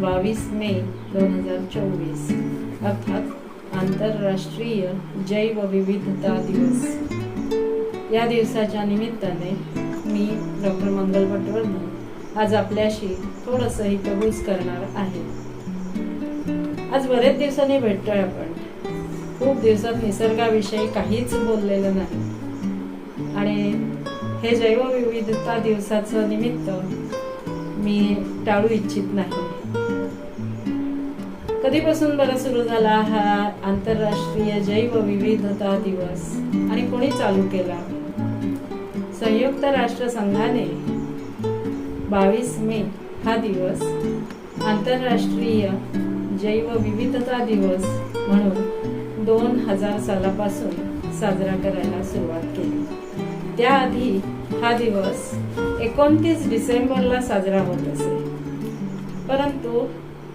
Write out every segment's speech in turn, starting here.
बावीस मे दोन हजार चोवीस. अर्थात आंतरराष्ट्रीय जैवविविधता दिवस. या दिवसाच्या निमित्ताने मी डॉक्टर मंगल पटवर्धन आज आपल्याशी थोडंसं हितगुज करणार आहे. आज बरेच दिवसांनी भेटतोय आपण. खूप दिवसात निसर्गाविषयी काहीच बोललेलं नाही. आणि हे जैवविविधता दिवसाचं निमित्त मी टाळू इच्छित नाही. कधीपासून बरं सुरू झाला हा आंतरराष्ट्रीय जैवविविधता दिवस? आणि कोणी चालू केला? संयुक्त राष्ट्र संघाने बावीस मे हा दिवस आंतरराष्ट्रीय जैवविविधता दिवस म्हणून दोन हजार सालापासून साजरा करायला सुरुवात केली. त्याआधी हा दिवस एकोणतीस डिसेंबरला साजरा होत असे. परंतु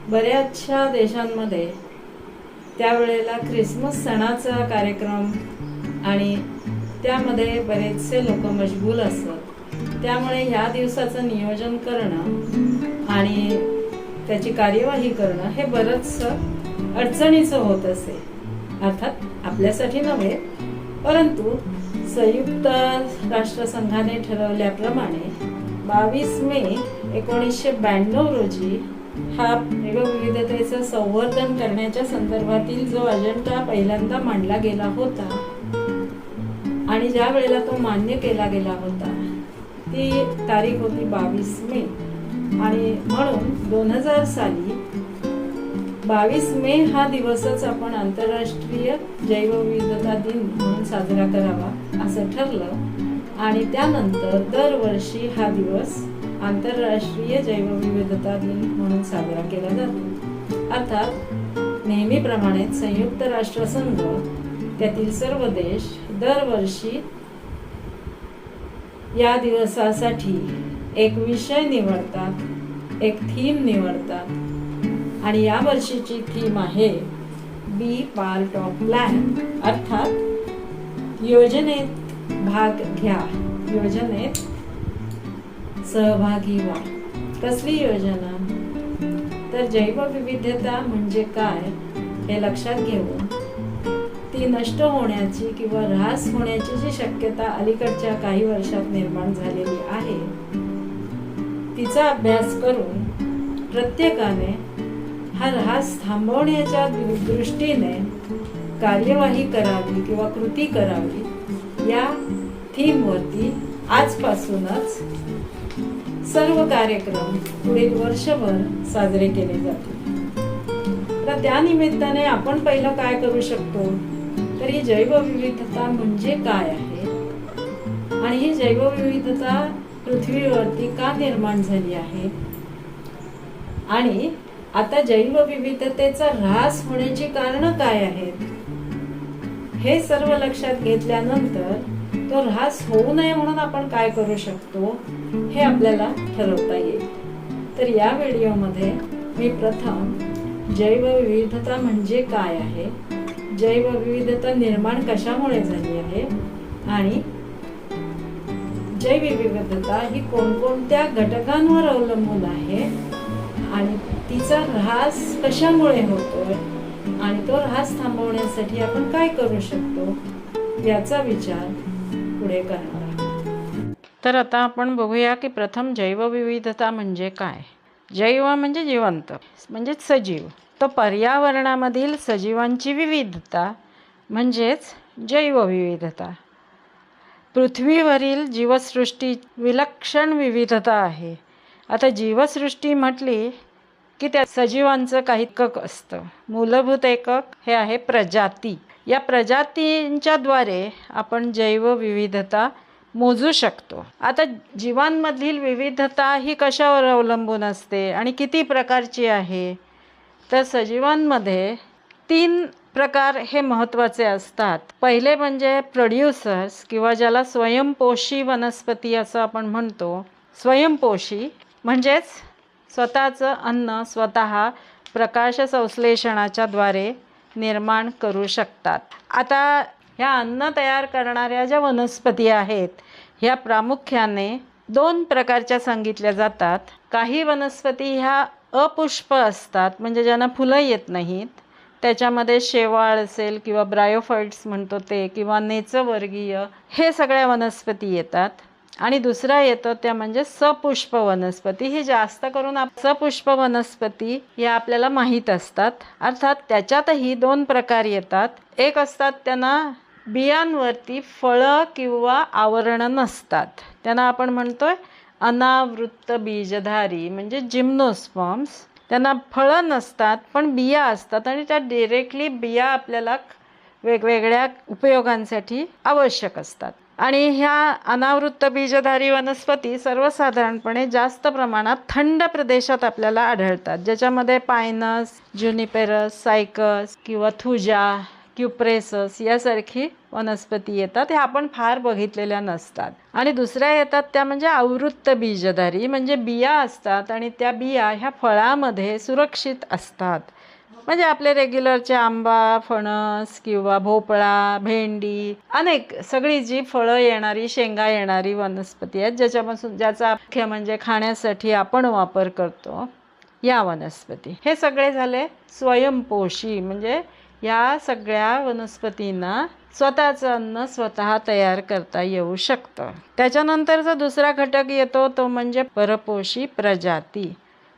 बऱ्याचशा देशांमध्ये त्यावेळेला ख्रिसमस सणाचा कार्यक्रम आणि त्यामध्ये बरेचसे लोक मशगूल असतात. त्यामुळे ह्या दिवसाचं नियोजन करणं आणि त्याची कार्यवाही करणं हे बरंचसं अडचणीचं होत असे. अर्थात आपल्यासाठी नव्हे परंतु संयुक्त राष्ट्रसंघाने ठरवल्याप्रमाणे बावीस मे एकोणीसशे ब्याण्णव रोजी हा जैवविविधतेचं संवर्धन करण्याच्या संदर्भातील जो अजेंडा पहिल्यांदा मांडला गेला होता आणि ज्या वेळेला तो मान्य केला गेला होता ती तारीख होती बावीस मे. आणि म्हणून दोन हजार साली बावीस मे हा दिवसच आपण आंतरराष्ट्रीय जैवविविधता दिन म्हणून साजरा करावा असं ठरलं. आणि त्यानंतर दरवर्षी हा दिवस आंतरराष्ट्रीय जैवविविधता दिन म्हणून साजरा केला जातो. अर्थात नेहमीप्रमाणे संयुक्त राष्ट्रसंघ त्यातील सर्व देश दरवर्षी या दिवसासाठी एक विषय निवडतात एक थीम निवडतात. आणि या वर्षीची थीम आहे बी पार्ट ऑफ प्लॅन अर्थात योजनेत भाग घ्या. योजनेत सहभागी व्हा. कसली योजना? तर जैवविविधता म्हणजे काय हे लक्षात घेऊन. ती नष्ट होण्याची किंवा ऱ्हास होण्याची जी शक्यता अलीकडच्या काही वर्षात निर्माण झालेली आहे तिचा अभ्यास करून प्रत्येकाने हा ऱ्हास थांबवण्याच्या दृष्टीने कार्यवाही करावी किंवा कृती करावी या थीमवरती आजपासूनच सर्व कार्यक्रम पुढील वर्षभर साजरे केले जातील तर त्या निमित्ताने आपण पहिलं काय करू शकतो? तर ही जैवविविधता म्हणजे काय आहे? आणि ही जैवविविधता पृथ्वीवरती का निर्माण झाली आहे? आणि आता जैवविविधतेचा ऱ्हास होण्याची कारण काय आहेत? हे सर्व लक्षात घेतल्यानंतर तो ऱ्हास होऊ नये म्हणून आपण काय करू शकतो हे आपल्याला ठरवता येईल. तर या व्हिडिओमध्ये मी प्रथम जैवविविधता म्हणजे काय आहे? जैवविविधता निर्माण कशामुळे झाली आहे? आणि जैवविविधता ही कोणकोणत्या घटकांवर अवलंबून आहे? आणि तिचा ऱ्हास कशामुळे होतोय? आणि तो ऱ्हास थांबवण्यासाठी आपण काय करू शकतो? याचा विचार पुढे करणार तर आता आपण बघूया की प्रथम जैवविविधता म्हणजे काय? जैव म्हणजे जिवंत म्हणजेच सजीव. तो पर्यावरणामधील सजीवांची विविधता म्हणजेच जैवविविधता. पृथ्वीवरील जीवसृष्टी विलक्षण विविधता आहे. आता जीवसृष्टी म्हटली की त्या सजीवांचं काही एकक असतं. मूलभूत एकक हे आहे प्रजाती. या प्रजातींच्याद्वारे आपण जैवविविधता मोजू शकतो. आता जीवांमधील विविधता ही कशावर अवलंबून असते आणि किती प्रकारची आहे? तर सजीवांमध्ये तीन प्रकार हे महत्त्वाचे असतात. पहिले म्हणजे प्रोड्युसर्स किंवा ज्याला स्वयंपोषी वनस्पती असं आपण म्हणतो. स्वयंपोषी म्हणजेच स्वतःचं अन्न स्वतः प्रकाश संश्लेषणाच्या द्वारे निर्माण करू शकतात. आता ह्या अन्न तयार करणाऱ्या ज्या वनस्पती आहेत ह्या प्रामुख्याने दोन प्रकारच्या सांगितल्या जातात. काही वनस्पती ह्या अपुष्प असतात म्हणजे ज्यांना फुलं येत नाहीत. त्याच्यामध्ये शेवाळ असेल किंवा ब्रायोफाईट्स म्हणतो ते किंवा नेचवर्गीय हे सगळ्या वनस्पती येतात. आणि दुसरा येतं त्या म्हणजे सपुष्प वनस्पती. हे जास्त करून आप सपुष्प वनस्पती या आपल्याला माहीत असतात. अर्थात त्याच्यातही दोन प्रकार येतात. एक असतात त्यांना बियांवरती फळं किंवा आवरणं नसतात. त्यांना आपण म्हणतोय अनावृत्त बीजधारी म्हणजे जिम्नोस्पॉम्स त्यांना फळं नसतात पण बिया असतात आणि त्या डिरेक्टली बिया आपल्याला वेगवेगळ्या उपयोगांसाठी आवश्यक असतात. आणि ह्या अनावृत्त बीजधारी वनस्पती सर्वसाधारणपणे जास्त प्रमाणात थंड प्रदेशात आपल्याला आढळतात. ज्याच्यामध्ये पायनस ज्युनिपेरस सायकस किंवा थुजा क्युप्रेसस यासारखी वनस्पती येतात. ह्या आपण फार बघितलेल्या नसतात. आणि दुसऱ्या येतात त्या म्हणजे आवृत्त बीजधारी म्हणजे बिया असतात आणि त्या बिया ह्या फळामध्ये सुरक्षित असतात. म्हणजे आपले रेग्युलरचे आंबा फणस किंवा भोपळा भेंडी अनेक सगळी जी फळं येणारी शेंगा येणारी वनस्पती आहेत ज्याच्यापासून ज्याचा मुख्य म्हणजे खाण्यासाठी आपण वापर करतो या वनस्पती. हे सगळे झाले स्वयंपोषी म्हणजे या सगळ्या वनस्पतींना स्वतःचं अन्न स्वतः तयार करता येऊ शकतं. त्याच्यानंतरचा दुसरा घटक येतो तो म्हणजे परपोषी प्रजाती.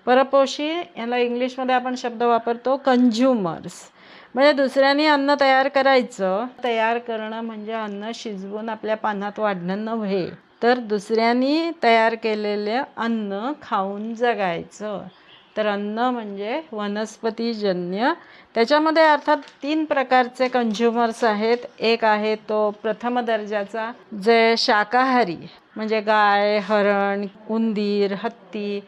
परपोषी याला इंग्लिशमध्ये आपण शब्द वापरतो कंझ्युमर्स म्हणजे दुसऱ्यांनी अन्न तयार करायचं तयार करणं म्हणजे अन्न शिजवून आपल्या पानात वाढणं नव्हे. तर दुसऱ्यांनी तयार केलेलं अन्न खाऊन जगायचं. तर अन्न म्हणजे वनस्पतीजन्य. त्याच्यामध्ये अर्थात तीन प्रकारचे कंझ्युमर्स आहेत. एक आहे तो प्रथम दर्जाचा जे शाकाहारी म्हणजे गाय हरण उंदीर हत्ती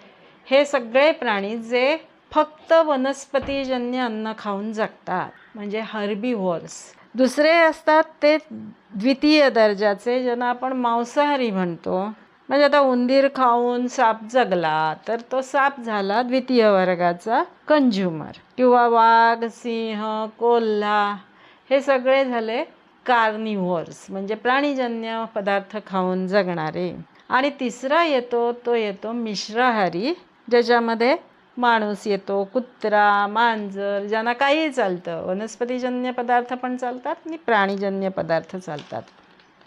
हे सगळे प्राणी जे फक्त वनस्पतीजन्य अन्न खाऊन जगतात म्हणजे हर्बीवॉर्स दुसरे असतात ते द्वितीय दर्जाचे ज्यांना आपण मांसाहारी म्हणतो. म्हणजे आता उंदीर खाऊन साप जगला तर तो साप झाला द्वितीय वर्गाचा कंझ्युमर किंवा वाघ सिंह कोल्हा हे सगळे झाले कार्निव्हर्स म्हणजे प्राणीजन्य पदार्थ खाऊन जगणारे. आणि तिसरा येतो तो येतो मिश्राहारी ज्याच्यामध्ये माणूस येतो कुत्रा मांजर ज्यांना काही चालतं. वनस्पतीजन्य पदार्थ पण चालतात आणि प्राणीजन्य पदार्थ चालतात.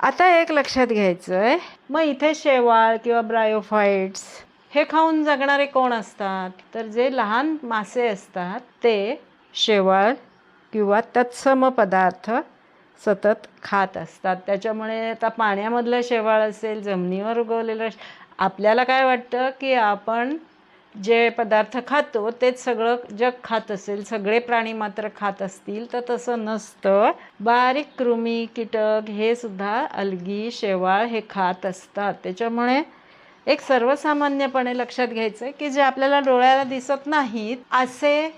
आता एक लक्षात घ्यायचं आहे मग इथे शेवाळ किंवा ब्रायोफाईट्स हे खाऊन जगणारे कोण असतात? तर जे लहान मासे असतात ते शेवाळ किंवा तत्सम पदार्थ सतत खात असतात. त्याच्यामुळे आता पाण्यामधलं शेवाळ असेल जमिनीवर उगवलेलं आपल्याला काय वाटतं की आपण जे पदार्थ खातो तेच सगळं जग खात असेल सगळे प्राणी मात्र खात असतील तर तसं नसतं. बारीक कृमी कीटक हे सुद्धा अलगी शेवाळ हे खात असतात. त्याच्यामुळे एक सर्वसामान्यपणे लक्षात घ्यायचं आहे की जे आपल्याला डोळ्याला दिसत नाहीत असे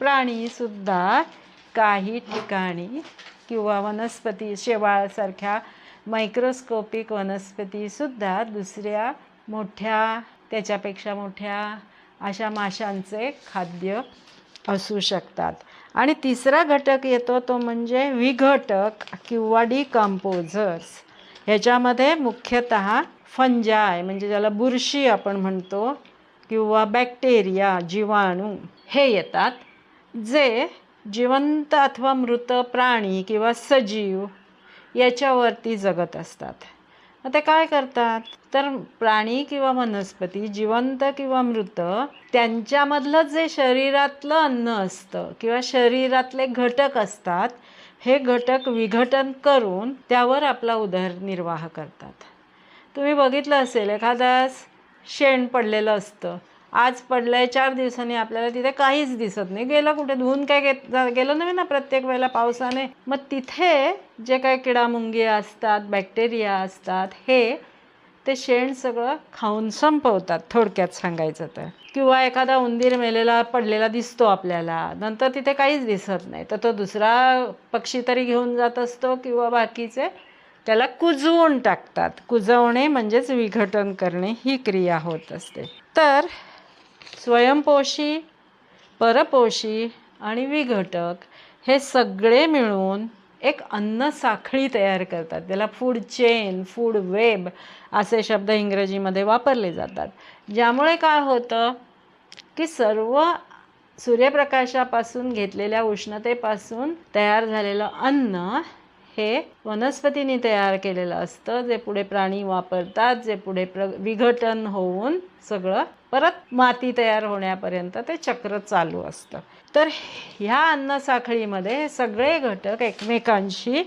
प्राणीसुद्धा काही ठिकाणी किंवा वनस्पती शेवाळसारख्या मायक्रोस्कोपिक वनस्पतीसुद्धा दुसऱ्या मोठ्या त्याच्यापेक्षा मोठ्या अशा माशांचे खाद्य असू शकतात. आणि तिसरा घटक येतो तो म्हणजे विघटक किंवा डिकम्पोजर्स ह्याच्यामध्ये मुख्यतः फंजाय म्हणजे ज्याला बुरशी आपण म्हणतो किंवा बॅक्टेरिया जीवाणू हे येतात जे जिवंत अथवा मृत प्राणी किंवा सजीव याच्यावरती जगत असतात. मग ते काय करतात? तर प्राणी किंवा वनस्पती जिवंत किंवा मृत त्यांच्यामधलं जे शरीरातलं अन्न असतं किंवा शरीरातले घटक असतात हे घटक विघटन करून त्यावर आपला उदरनिर्वाह करतात. तुम्ही बघितलं असेल एखादा शेण पडलेलं असतं. आज पडलं आहे चार दिवसांनी आपल्याला तिथे काहीच दिसत नाही. गेलं कुठे धुवून काय घेत गेलं नाही ना प्रत्येक वेळेला पावसाने? मग तिथे जे काही किडामुंगी असतात बॅक्टेरिया असतात हे ते शेण सगळं खाऊन संपवतात थोडक्यात सांगायचं तर. किंवा एखादा उंदीर मेलेला पडलेला दिसतो आपल्याला नंतर तिथे काहीच दिसत नाही. तर तो दुसरा पक्षी तरी घेऊन जात असतो किंवा बाकीचे त्याला कुजवून टाकतात. कुजवणे म्हणजेच विघटन करणे ही क्रिया होत असते. तर स्वयंपोषी परपोषी आणि विघटक हे सगळे मिळून एक अन्न साखळी तयार करतात. त्याला फूड चेन फूड वेब असे शब्द इंग्रजीमध्ये वापरले जातात. ज्यामुळे काय होतं की सर्व सूर्यप्रकाशापासून घेतलेल्या उष्णतेपासून तयार झालेलं अन्न हे वनस्पतींनी तयार केलेलं असतं. जे पुढे प्राणी वापरतात जे पुढे प्र विघटन होऊन सगळं परत माती तयार होण्यापर्यंत ते चक्र चालू असतं. तर ह्या अन्नसाखळीमध्ये हे सगळे घटक एकमेकांशी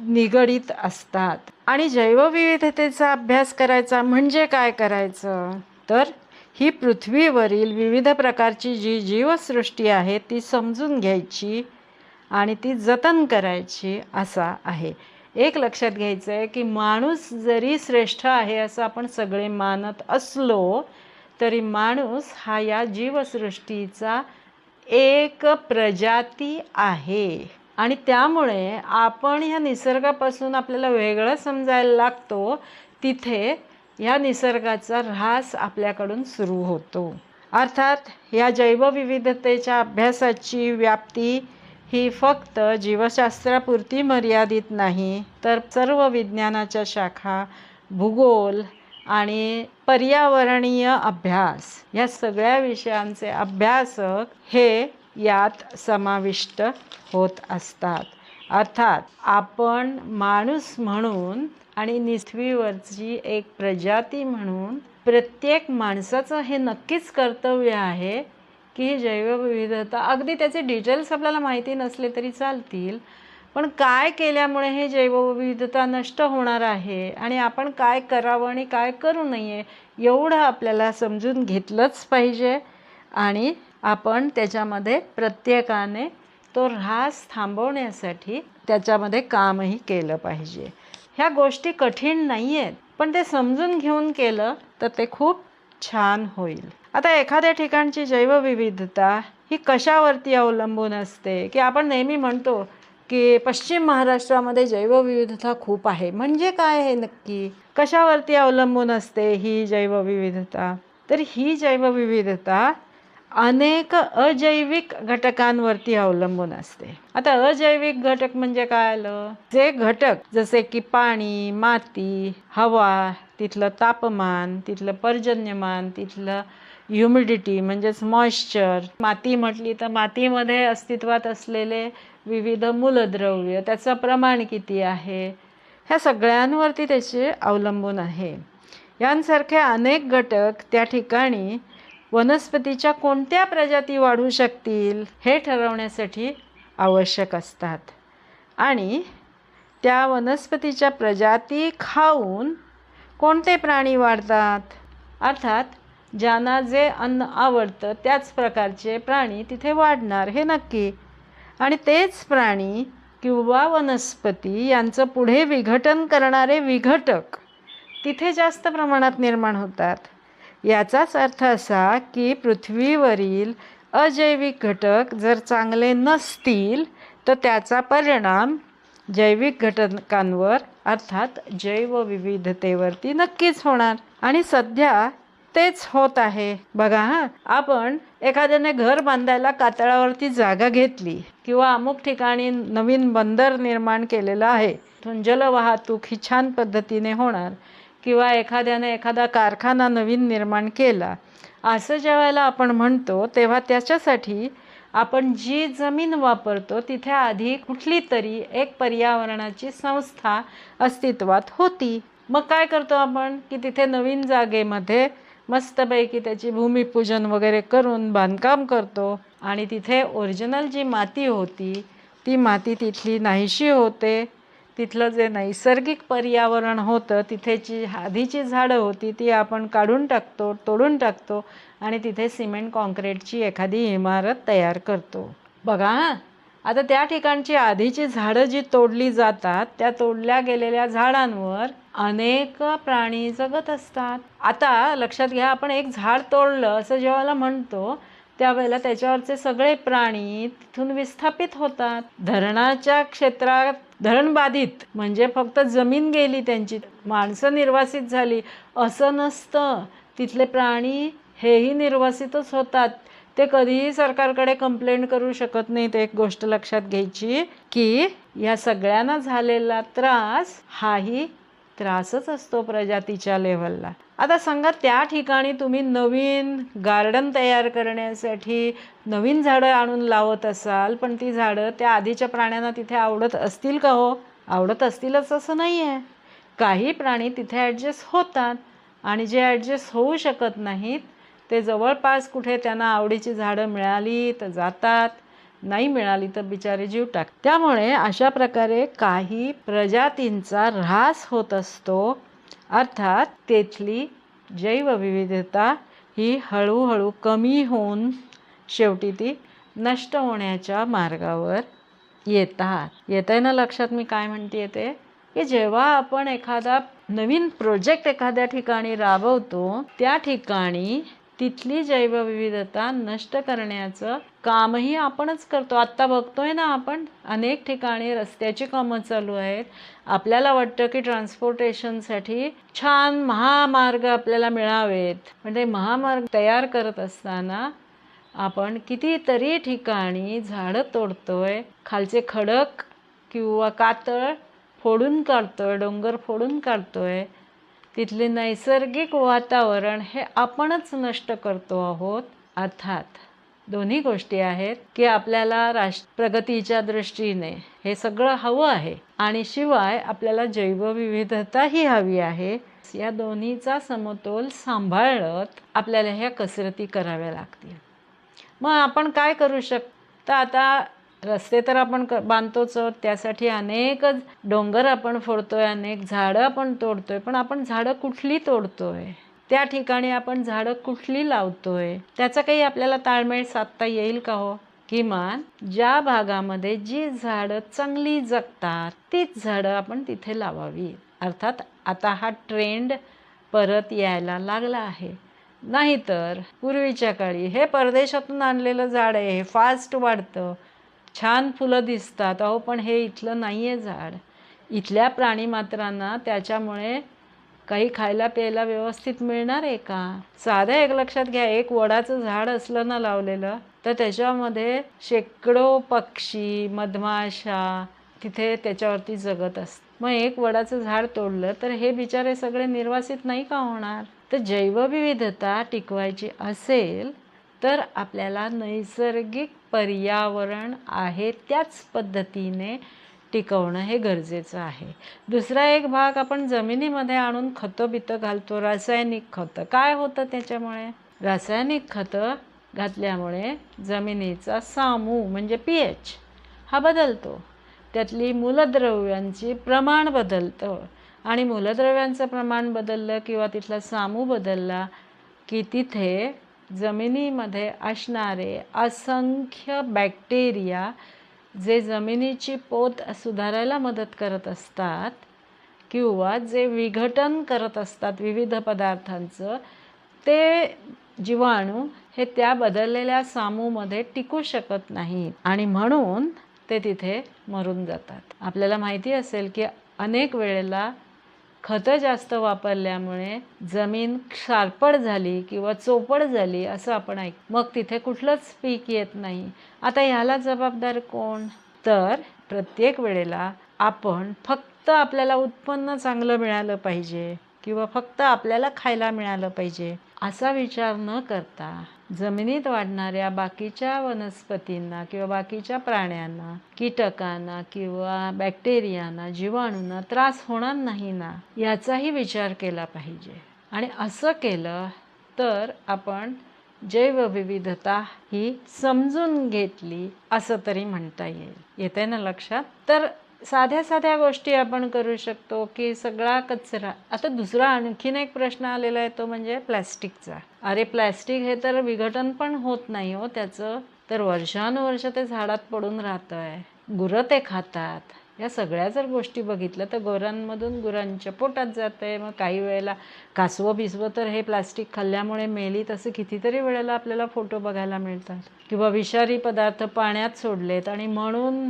निगडीत असतात. आणि जैवविविधतेचा अभ्यास करायचा म्हणजे काय करायचं? तर ही पृथ्वीवरील विविध प्रकारची जी जीवसृष्टी आहे ती समजून घ्यायची आणि ती जतन करायची असा आहे. एक लक्षात घ्यायचं आहे की माणूस जरी श्रेष्ठ आहे असं आपण सगळे मानत असलो तरी माणूस हा या जीवसृष्टीचा एक प्रजाती आहे. आणि त्यामुळे आपण ह्या निसर्गापासून आपल्याला वेगळं समजायला लागतो तिथे या निसर्गाचा ऱ्हास आपल्याकडून सुरू होतो. अर्थात या जैवविविधतेच्या अभ्यासाची व्याप्ती ही फक्त जीवशास्त्रापुरती मर्यादित नाही तर सर्व विज्ञानाच्या शाखा भूगोल आणि पर्यावरणीय अभ्यास या सगळ्या विषयांचे अभ्यासक हे यात समाविष्ट होत असतात. अर्थात आपण माणूस म्हणून आणि निथवीवरची एक प्रजाती म्हणून प्रत्येक माणसाचं हे नक्कीच कर्तव्य आहे की ही जैवविविधता. अगदी त्याचे डिटेल्स आपल्याला माहिती नसले तरी चालतील पण काय केल्यामुळे हे जैवविविधता नष्ट होणार आहे? आणि आपण काय करावं आणि काय करू नये? एवढं आपल्याला समजून घेतलंच पाहिजे. आणि आपण त्याच्यामध्ये प्रत्येकाने तो ऱ्हास थांबवण्यासाठी त्याच्यामध्ये कामही केलं पाहिजे. ह्या गोष्टी कठीण नाही आहेत पण ते समजून घेऊन केलं तर ते खूप छान होईल. आता एखाद्या ठिकाणची जैवविविधता ही कशावरती अवलंबून असते? की आपण नेहमी म्हणतो की पश्चिम महाराष्ट्रामध्ये जैवविविधता खूप आहे. म्हणजे काय हे नक्की? कशावरती अवलंबून असते ही जैवविविधता? तर ही जैवविविधता अनेक अजैविक घटकांवरती अवलंबून असते. आता अजैविक घटक म्हणजे काय आलं? जे घटक जसे की पाणी माती हवा तिथलं तापमान तिथलं पर्जन्यमान तिथलं ह्युमिडिटी म्हणजेच मॉइश्चर माती म्हटली तर मातीमध्ये अस्तित्वात असलेले विविध मूलद्रव्य त्याचं प्रमाण किती आहे? ह्या सगळ्यांवरती त्याचे अवलंबून आहे. यांसारखे अनेक घटक त्या ठिकाणी वनस्पतीच्या कोणत्या प्रजाती वाढू शकतील हे ठरवण्यासाठी आवश्यक असतात. आणि त्या वनस्पतीच्या प्रजाती खाऊन कोणते प्राणी वाढतात? अर्थात ज्यांना जे अन्न आवडतं त्याच प्रकारचे प्राणी तिथे वाढणार हे नक्की. आणि तेच प्राणी किंवा वनस्पती यांचं पुढे विघटन करणारे विघटक तिथे जास्त प्रमाणात निर्माण होतात. याचाच अर्थ असा की पृथ्वीवरील अजैविक घटक जर चांगले नसतील तर त्याचा परिणाम जैविक घटकांवर अर्थात जैवविविधतेवरती नक्कीच होणार. आणि सध्या तेच होत आहे. बघा हां. आपण एखाद्याने घर बांधायला कातळावरती जागा घेतली किंवा अमुक ठिकाणी नवीन बंदर निर्माण केलेलं आहे. तिथून जलवाहतूक ही छान पद्धतीने होणार किंवा एखाद्याने एखादा कारखाना नवीन निर्माण केला. असं ज्या वेळेला आपण म्हणतो तेव्हा त्याच्यासाठी आपण जी जमीन वापरतो तिथे आधी कुठली तरी एक पर्यावरणाची संस्था अस्तित्वात होती. मग काय करतो आपण? की तिथे नवीन जागेमध्ये मस्तपैकी त्याची भूमिपूजन वगैरे करून बांधकाम करतो. आणि तिथे ओरिजिनल जी माती होती ती माती तिथली नाहीशी होते. तिथलं जे नैसर्गिक पर्यावरण होतं तिथे जी आधीची झाडं होती ती आपण काढून टाकतो तोडून टाकतो आणि तिथे सिमेंट कॉन्क्रीटची एखादी इमारत तयार करतो. बघा हां. आता त्या ठिकाणची आधीची झाडं जी तोडली जातात त्या तोडल्या गेलेल्या झाडांवर अनेक प्राणी जगत असतात. आता लक्षात घ्या आपण एक झाड तोडलं असं जेव्हा म्हणतो त्यावेळेला त्याच्यावरचे सगळे प्राणी तिथून विस्थापित होतात. धरणाच्या क्षेत्रात धरणबाधित म्हणजे फक्त जमीन गेली त्यांची माणसं निर्वासित झाली असं नसतं. तिथले प्राणी हेही निर्वासितच होतात. ते कधीही सरकारकडे कंप्लेंट करू शकत नाहीत. एक गोष्ट लक्षात घ्यायची की या सगळ्यांना झालेला त्रास हाही त्रासच असतो प्रजातीच्या लेवलला आता सांगा त्या ठिकाणी तुम्ही नवीन गार्डन तयार करण्यासाठी नवीन झाडं आणून लावत असाल पण ती झाडं त्या आधीच्या प्राण्यांना तिथे आवडत असतील का हो? आवडत असतीलच असं नाही आहे काही प्राणी तिथे ॲडजस्ट होतात आणि जे ॲडजस्ट होऊ शकत नाहीत ते जवळपास कुठे त्यांना आवडीची झाडं मिळाली तर जातात. नाही मिळाली तर बिचारे जीव टाक. त्यामुळे अशा प्रकारे काही प्रजातींचा ऱ्हास होत असतो. अर्थात तेथली जैवविविधता ही हळूहळू कमी होऊन शेवटी ती नष्ट होण्याच्या मार्गावर येतात. येत आहे ना लक्षात मी काय म्हणते ते? की जेव्हा आपण एखादा नवीन प्रोजेक्ट एखाद्या ठिकाणी राबवतो त्या ठिकाणी तिथली जैवविविधता नष्ट करण्याचं कामही आपणच करतो. आत्ता बघतोय ना आपण अनेक ठिकाणी रस्त्याची कामं चालू आहेत. आपल्याला वाटतं की ट्रान्सपोर्टेशनसाठी छान महामार्ग आपल्याला मिळावेत. म्हणजे महामार्ग तयार करत असताना आपण कितीतरी ठिकाणी झाडं तोडतोय. खालचे खडक किंवा कातळ फोडून काढतोय डोंगर फोडून काढतोय. तिथले नैसर्गिक वातावरण हे आपणच नष्ट करतो आहोत. अर्थात दोन्ही गोष्टी आहेत की आपल्याला राष्ट्र प्रगतीच्या दृष्टीने हे सगळं हवं आहे. आणि शिवाय आपल्याला जैवविविधताही हवी आहे. या दोन्हीचा समतोल सांभाळत आपल्याला ह्या कसरती कराव्या लागतील. मग आपण काय करू शकतो? आता रस्ते तर आपण क बांधतोच त्यासाठी अनेक डोंगर आपण फोडतोय अनेक झाडं आपण तोडतोय पण आपण झाडं कुठली तोडतोय? त्या ठिकाणी आपण झाडं कुठली लावतोय? त्याचा काही आपल्याला ताळमेळ साधता येईल का हो? किमान ज्या भागामध्ये जी झाडं चांगली जगतात तीच झाडं आपण तिथे लावावी. अर्थात आता हा ट्रेंड परत यायला लागला आहे. नाहीतर पूर्वीच्या काळी हे परदेशातून आणलेलं झाड आहे हे फास्ट वाढतं. छान फुलं दिसतात. अहो पण हे इथलं नाही आहे झाड. इथल्या प्राणीमात्रांना त्याच्यामुळे काही खायला प्यायला व्यवस्थित मिळणार आहे का? साधं एक लक्षात घ्या एक वडाचं झाड असलं ना लावलेलं तर त्याच्यामध्ये शेकडो पक्षी मधमाशा तिथे त्याच्यावरती जगत असत. मग एक वडाचं झाड तोडलं तर हे बिचारे सगळे निर्वासित नाही का होणार? तर जैवविविधता टिकवायची असेल तर आपल्याला नैसर्गिक पर्यावरण आहे त्याच पद्धतीने टिकवणं हे गरजेचं आहे. दुसरा एक भाग आपण जमिनीमध्ये आणून खतं बितं घालतो रासायनिक खतं. काय होतं त्याच्यामुळे? रासायनिक खतं घातल्यामुळे जमिनीचा सामू म्हणजे पी एच हा बदलतो. त्यातली मूलद्रव्यांची प्रमाण बदलतं. आणि मूलद्रव्यांचं प्रमाण बदललं किंवा तिथला सामू बदलला की तिथे जमिनीमध्ये असणारे असंख्य बॅक्टेरिया जे जमिनीची पोत सुधारायला मदत करत असतात किंवा जे विघटन करत असतात विविध पदार्थांचं ते जीवाणू हे त्या बदललेल्या सामूमध्ये टिकू शकत नाही आणि म्हणून ते तिथे मरून जातात. आपल्याला माहिती असेल की अनेक वेळेला खतं जास्त वापरल्यामुळे जमीन क्षारपड झाली किंवा चोपड झाली असं आपण ऐक मग तिथे कुठलंच पीक येत नाही. आता ह्याला जबाबदार कोण? तर प्रत्येक वेळेला आपण फक्त आपल्याला उत्पन्न चांगलं मिळालं पाहिजे किंवा फक्त आपल्याला खायला मिळालं पाहिजे असा विचार न करता जमिनीत वाढणाऱ्या बाकीच्या वनस्पतींना किंवा बाकीच्या प्राण्यांना कीटकांना किंवा बॅक्टेरियांना जीवाणूंना त्रास होणार नाही ना याचाही विचार केला पाहिजे. आणि असं केलं तर आपण जैवविविधता ही समजून घेतली असं तरी म्हणता येईल. येते ना लक्षात? तर साध्या साध्या गोष्टी आपण करू शकतो की सगळा कचरा. आता दुसरा आणखीन एक प्रश्न आलेला आहे तो म्हणजे प्लॅस्टिकचा. अरे प्लॅस्टिक हे तर विघटन पण होत नाही हो त्याचं तर वर्षानुवर्ष ते झाडात पडून राहतं आहे गुरं ते खातात. या सगळ्या जर गोष्टी बघितल्या तर गोरांमधून गुरांच्या पोटात जात आहे मग काही वेळेला कासवं बिसवं तर हे प्लास्टिक खाल्ल्यामुळे मेली तसं कितीतरी वेळेला आपल्याला फोटो बघायला मिळतात. किंवा विषारी पदार्थ पाण्यात सोडलेत आणि म्हणून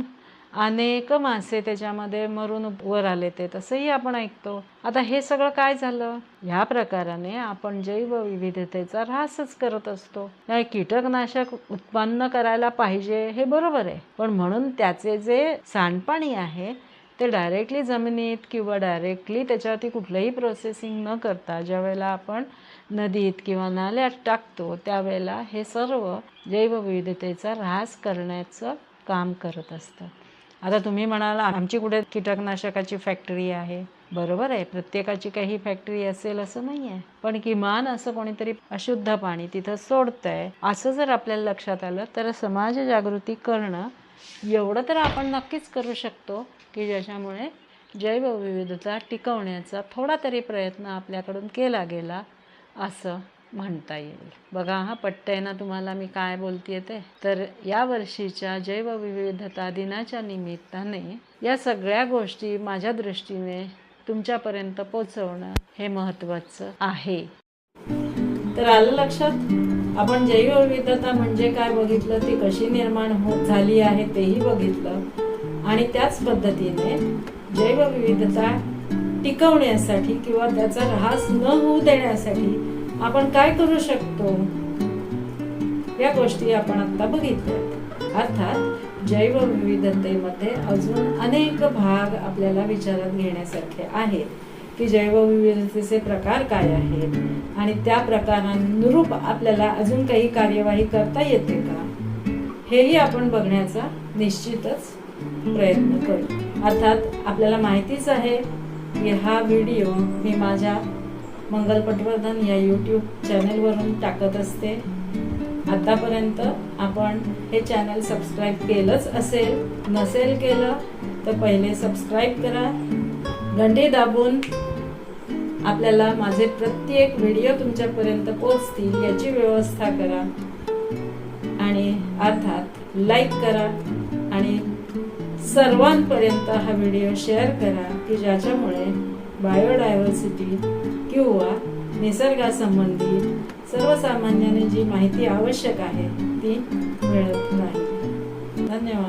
अनेक मासे त्याच्यामध्ये मरून वर आले ते तसंही आपण ऐकतो. आता हे सगळं काय झालं? ह्या प्रकाराने आपण जैवविविधतेचा ऱ्हासच करत असतो. नाही कीटकनाशक उत्पन्न करायला पाहिजे हे बरोबर आहे. पण म्हणून त्याचे जे सांडपाणी आहे ते डायरेक्टली जमिनीत किंवा डायरेक्टली त्याच्यावरती कुठलंही प्रोसेसिंग न करता ज्या वेळेला आपण नदीत किंवा नाल्यात टाकतो त्यावेळेला हे सर्व जैवविविधतेचा ऱ्हास करण्याचं काम करत असतं. आता तुम्ही म्हणाल आमची कुठे कीटकनाशकाची फॅक्टरी आहे. बरोबर आहे प्रत्येकाची काही फॅक्टरी असेल असं नाही आहे पण किमान असं कोणीतरी अशुद्ध पाणी तिथं सोडतंय असं जर आपल्याला लक्षात आलं तर समाज जागृती करणं एवढं तर आपण नक्कीच करू शकतो की ज्याच्यामुळे जैवविविधता टिकवण्याचा थोडा तरी प्रयत्न आपल्याकडून केला गेला असं म्हणता येईल. बघा हा पट्टय ना तुम्हाला मी काय बोलते ते? तर या वर्षीच्या जैवविविधता दिनाच्या निमित्ताने या सगळ्या गोष्टी माझ्या दृष्टीने तुमच्यापर्यंत पोचवणं हे महत्त्वाचं आहे. तर आलं लक्षात? आपण जैवविविधता म्हणजे काय बघितलं? ती कशी निर्माण होत झाली आहे तेही बघितलं. आणि त्याच पद्धतीने जैवविविधता टिकवण्यासाठी किंवा त्याचा ऱ्हास न होऊ देण्यासाठी आपण काय करू शकतो? या गोष्टी आपण आता बघितल्या. अर्थात जैवविविधतेमध्ये अजून अनेक भाग आपल्याला विचारात घेण्यासारखे आहेत की जैवविविधतेचे प्रकार काय आहेत आणि त्या प्रकारानुरूप आपल्याला अजून काही कार्यवाही करता येते का? हेही आपण बघण्याचा निश्चितच प्रयत्न करू. अर्थात आपल्याला माहितीच आहे की हा व्हिडिओ मी माझ्या मंगल पटवर्धन या यूट्यूब चॅनलवरून टाकत असते. आतापर्यंत आपण हे चॅनल सबस्क्राईब केलंच असेल नसेल केलं तर पहिले सबस्क्राईब करा. घंटी दाबून आपल्याला माझे प्रत्येक व्हिडिओ तुमच्यापर्यंत पोचतील याची व्यवस्था करा. आणि अर्थात लाईक करा आणि सर्वांपर्यंत हा व्हिडिओ शेअर करा की ज्याच्यामुळे बायोडायव्हर्सिटी किंवा निसर्गासंबंधित सर्वसामान्याने जी माहिती आवश्यक आहे ती मिळत नाही. धन्यवाद.